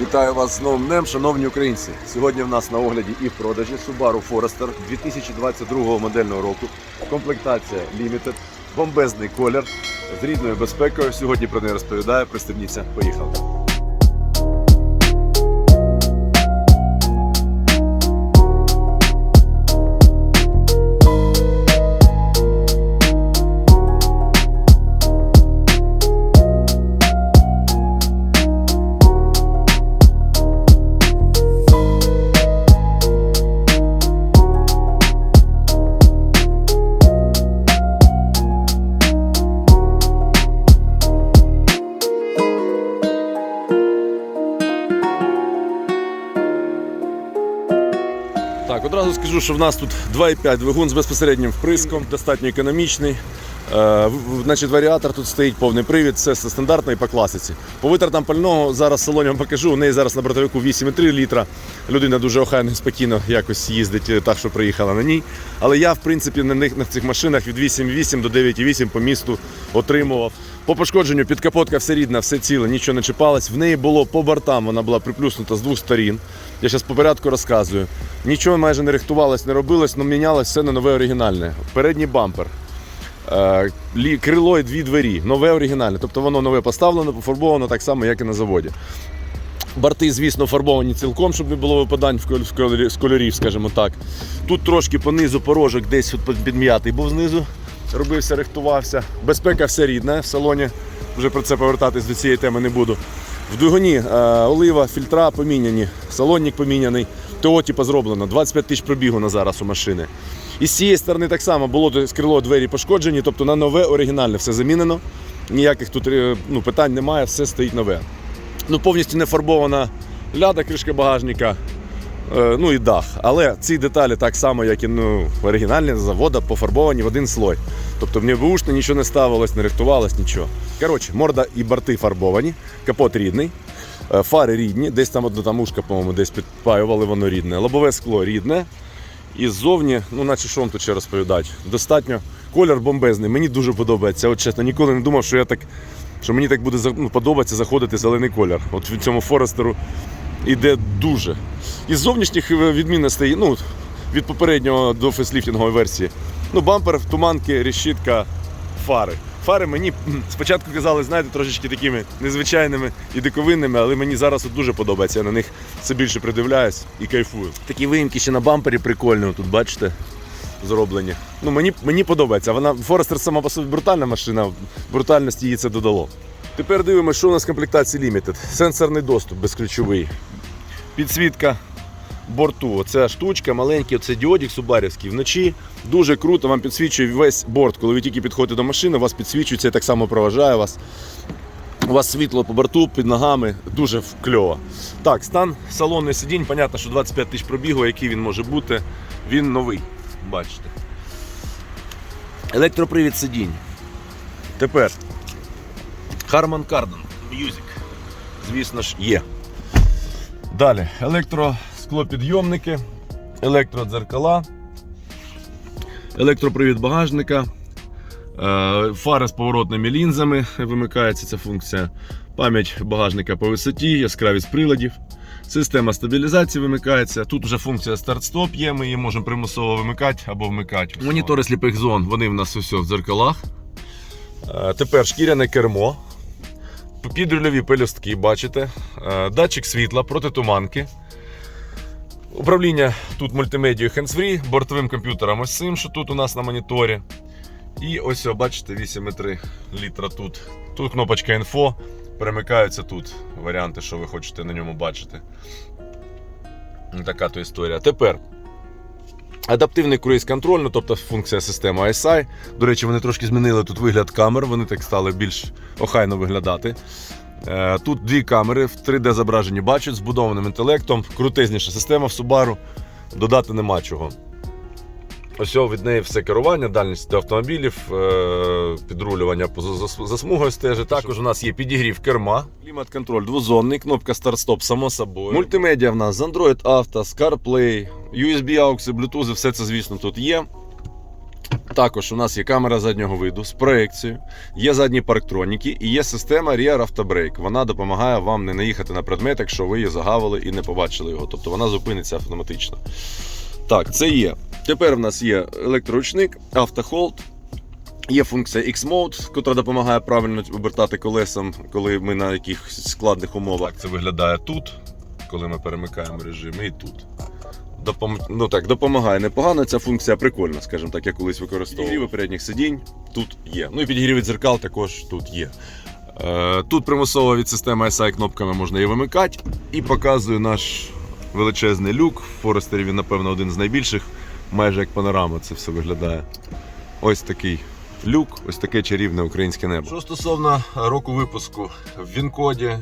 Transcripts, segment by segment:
Вітаю вас з новим днем, шановні українці. Сьогодні в нас на огляді і в продажі Subaru Forester 2022 модельного року. Комплектація Limited, бомбезний колір з рідною безпекою. Сьогодні про неї розповідає. Пристебніться, поїхали. Скажу, що в нас тут 2,5 двигун з безпосереднім вприском, достатньо економічний. Е, значить, варіатор тут стоїть повний привід, все стандартно і по класиці. По витратам пального зараз в салоні вам покажу. У неї зараз на бортовику 8,3 літра. Людина дуже охайно і спокійно якось їздить е, так, що приїхала на ній. Але я, в принципі, на них на цих машинах від 8,8 до 9,8 по місту отримував. По пошкодженню підкапотка все рідна, все ціле, нічого не чіпалось. В неї було по бортам, вона була приплюснута з двох сторін. Я зараз по порядку розказую. Нічого майже не рихтувалось, не робилось, але мінялось все на нове оригінальне. Передній бампер. Е, Крило і дві двері, нове оригінальне. Тобто воно нове поставлено, пофарбовано так само, як і на заводі. Борти, звісно, фарбовані цілком, щоб не було випадань з кольорів, скажімо так. Тут трошки понизу порожок десь підм'ятий був знизу, робився, рихтувався. Безпека все рідна в салоні. Вже про це повертатись до цієї теми не буду. В двигуні е, олива, фільтра поміняні, салонник поміняний. ТО типу зроблено. 25 тисяч пробігу на зараз у машини. І з цієї сторони так само було то- крило двері пошкоджені, тобто на нове оригінальне все замінено. Ніяких тут е, ну, питань немає, все стоїть нове. Ну, повністю не фарбована ляда, кришка багажника, ну і дах. Але ці деталі так само, як і ну, оригінальні завода, пофарбовані в один слой. Тобто в небушне нічого не ставилось, не рихтувалось, нічого. Коротше, морда і борти фарбовані, капот рідний, е, фари рідні, десь там одна там ушка, по-моєму, десь підпаювали, воно рідне. Лобове скло рідне. І ззовні, ну наче що вам тут ще розповідати, достатньо. Колір бомбезний, мені дуже подобається. От чесно, ніколи не думав, що я так, що мені так буде ну, подобатися заходити зелений колір. От цьому Форестеру іде дуже. Із зовнішніх е, відмінностей, ну, від попереднього до фейсліфтингової версії. Ну, бампер, туманки, решітка, фари. Фари мені спочатку казали, знаєте, трошечки такими незвичайними і диковинними, але мені зараз от дуже подобається. Я на них все більше придивляюсь і кайфую. Такі виїмки ще на бампері прикольні, тут бачите, зроблені. Ну, мені, мені подобається. Вона Форестер сама по собі брутальна машина, брутальності їй це додало. Тепер дивимося, що у нас в комплектації Limited. Сенсорний доступ безключовий. Підсвітка борту. Оця штучка, маленький, оце діодік субарівський. Вночі дуже круто вам підсвічує весь борт. Коли ви тільки підходите до машини, вас підсвічується і так само проважає вас. У вас світло по борту, під ногами, дуже кльово. Так, стан салонний сидінь, понятно, що 25 тисяч пробігу, який він може бути, він новий. Бачите. Електропривід сидінь. Тепер Harman Kardon Music. Звісно ж, є. Далі електросклопідйомники, електродзеркала, електропривід багажника, е, фари з поворотними лінзами вимикається ця функція, пам'ять багажника по висоті, яскравість приладів, система стабілізації вимикається. Тут вже функція старт-стоп є, ми її можемо примусово вимикати або вмикати. Монітори сліпих зон, вони в нас усе в дзеркалах. Е, Тепер шкіряне кермо. Підрульові пелюстки, бачите. Е, Датчик світла, протитуманки. Управління тут мультимедією hands-free, бортовим комп'ютером ось цим, що тут у нас на моніторі. І ось, бачите, 8,3 літра тут. Тут кнопочка інфо. Перемикаються тут варіанти, що ви хочете на ньому бачити. Така то історія. Тепер Адаптивний круїз-контроль, ну тобто функція системи ISI. До речі, вони трошки змінили тут вигляд камер, вони так стали більш охайно виглядати. Е, Тут дві камери в 3D зображенні бачать, збудованим інтелектом, крутезніша система в Subaru. Додати нема чого. Ось від неї все керування, дальність до автомобілів, е, підрулювання за- смугою стежить. Також у нас є підігрів керма, клімат-контроль двозонний, кнопка старт-стоп, само собою. Мультимедіа в нас з Android Auto, з CarPlay, USB AUX, Bluetooth, все це, звісно, тут є. Також у нас є камера заднього виду з проекцією, є задні парктроніки і є система Rear Автобрейк. Вона допомагає вам не наїхати на предмет, якщо ви її загавили і не побачили його. Тобто вона зупиниться автоматично. Так, це є. Тепер в нас є електроручник, автохолд. Є функція X-Mode, яка допомагає правильно обертати колесом, коли ми на якихось складних умовах. Це виглядає тут, коли ми перемикаємо режими, і тут. Допом... Ну так, допомагає непогано. Ця функція прикольна, скажімо так, я колись використовував. Підігріви передніх сидінь тут є. Ну і підігріви дзеркал також тут є. Е, тут примусово від системи SI кнопками можна її вимикати. І показую наш величезний люк. В Форестері він, напевно, один з найбільших, майже як панорама це все виглядає. Ось такий люк, ось таке чарівне українське небо. Що стосовно року випуску, в Він-коді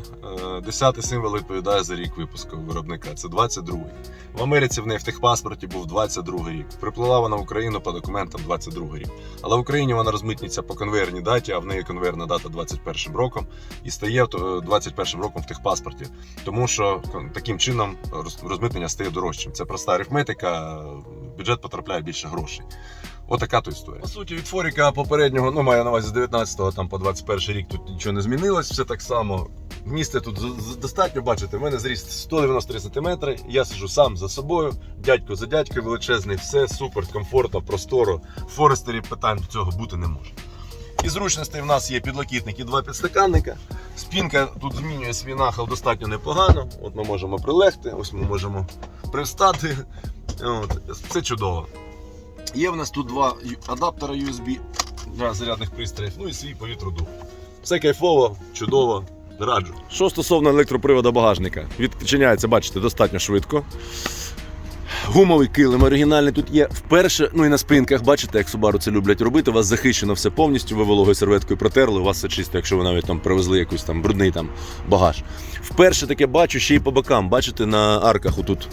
10 символ відповідає за рік випуску виробника. Це 22-й. В Америці в неї в техпаспорті був 22 рік. Приплила вона в Україну по документам 22-й рік. Але в Україні вона розмитниться по конвейерній даті, а в неї конвейерна дата 21 роком і стає е, 21 роком в техпаспорті. Тому що таким чином розмитнення стає дорожчим. Це проста арифметика, бюджет потрапляє більше грошей. Отака то історія. По суті, від Форіка попереднього, ну маю на увазі з 19 там по 21 рік тут нічого не змінилось, все так само. Місце тут достатньо, бачите, в мене зріст 193 см, я сиджу сам за собою, дядько за дядькою величезний, все супер, комфортно, просторо. В Форестері питань цього бути не може. І зручностей в нас є підлокітник і два підстаканника. Спінка тут змінює свій нахил достатньо непогано. От ми можемо прилегти, ось ми можемо привстати. От, все чудово. Є в нас тут два адаптера USB для зарядних пристроїв, ну і свій повітродух. Все кайфово, чудово, раджу. Що стосовно електропривода багажника, відчиняється, бачите, достатньо швидко. Гумовий килим оригінальний тут є. Вперше, ну і на спинках, бачите, як Subaru це люблять робити. У вас захищено все повністю, ви вологою серветкою протерли, у вас все чисто, якщо ви навіть там привезли якийсь там брудний там багаж. Вперше таке бачу ще й по бокам. Бачите, на арках отут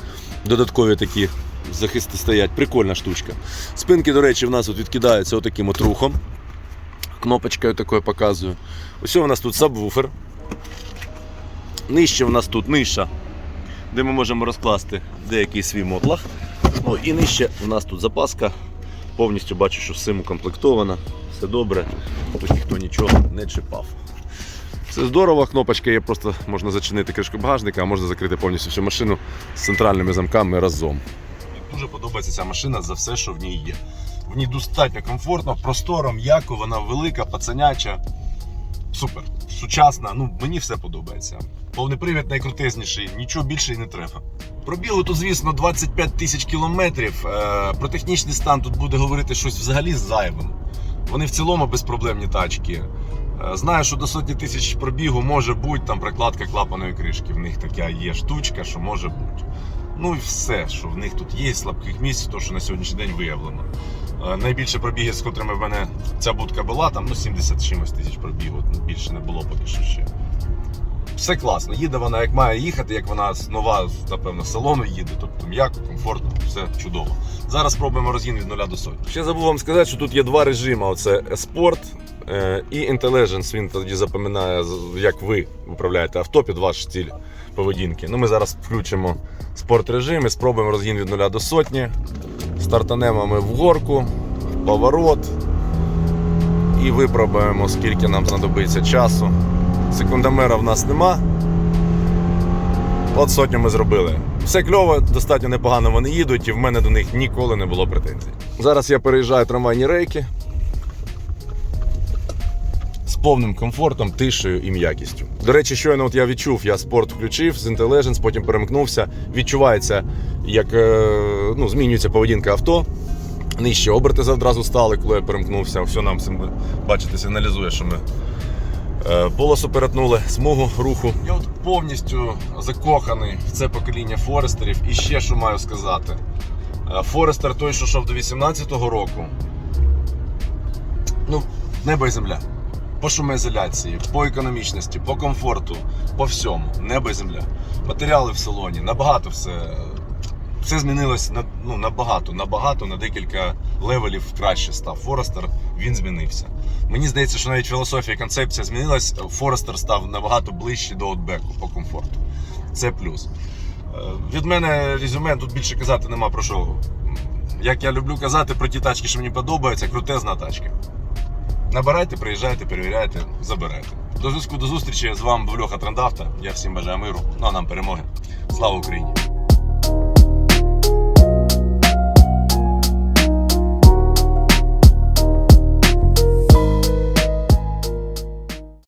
додаткові такі захисти стоять. Прикольна штучка. Спинки, до речі, в нас от відкидаються отаким от рухом. Кнопочкою такою показую. Ось у нас тут сабвуфер. Нижче в нас тут ниша, де ми можемо розкласти деякий свій мотлах. Ну і нижче у нас тут запаска. Повністю бачу, що всім укомплектована, все добре, тут ніхто нічого не чіпав. Все здорово, кнопочка є, просто можна зачинити кришку багажника, а можна закрити повністю всю машину з центральними замками разом. Дуже подобається ця машина за все, що в ній є. В ній достатньо комфортно, просторо, м'яко, вона велика, пацаняча. Супер. Сучасна, ну мені все подобається. Повний привід найкрутезніший, нічого більше і не треба. Пробігу тут, звісно, 25 тисяч кілометрів. Е, Про технічний стан тут буде говорити щось взагалі зайвим. Вони в цілому безпроблемні тачки. Е, Знаю, що до сотні тисяч пробігу може бути там прокладка клапаної кришки. В них така є штучка, що може бути. Ну і все, що в них тут є слабких місць, то що на сьогоднішній день виявлено. Е, Найбільше пробіги, з котрими в мене ця будка була, там ну 70 з чимось тисяч пробігу, ну, більше не було поки що ще. Все класно, їде вона як має їхати, як вона нова, напевно, з салону їде, тобто м'яко, комфортно, все чудово. Зараз спробуємо розгін від 0 до сотні. Ще забув вам сказати, що тут є два режими: оце е, і Intelligence. Він тоді запам'ятає, як ви управляєте авто під ваш стиль поведінки. Ну, ми зараз включимо спорт режим і спробуємо розгін від 0 до сотні. Стартанемо ми в горку, поворот. І випробуємо, скільки нам знадобиться часу. Секундомера в нас нема. От сотню ми зробили. Все кльово, достатньо непогано вони їдуть, і в мене до них ніколи не було претензій. Зараз я переїжджаю трамвайні рейки повним комфортом, тишею і м'якістю. До речі, щойно от я відчув, я спорт включив з Intelligence, потім перемкнувся. Відчувається, як е, ну, змінюється поведінка авто. Нижче оберти одразу стали, коли я перемкнувся. Все нам бачите, сигналізує, що ми е, полосу перетнули, смугу руху. Я от повністю закоханий в це покоління Форестерів. І ще що маю сказати. Е, Форестер той, що йшов до 18-го року. Ну, небо і земля. По шумоізоляції, по економічності, по комфорту, по всьому. Небо і земля. Матеріали в салоні, набагато все. Все змінилось на, ну, набагато, набагато, на декілька левелів краще став. Форестер він змінився. Мені здається, що навіть філософія концепція змінилась. Форестер став набагато ближче до отбеку по комфорту. Це плюс. Е, Від мене резюме тут більше казати нема про що. як я люблю казати про ті тачки, що мені подобаються, крутезна тачка. Набирайте, приїжджайте, перевіряйте, забирайте. До зв'язку, до зустрічі. З вами був Льоха Трандавта. Я всім бажаю миру. Ну а нам перемоги. Слава Україні!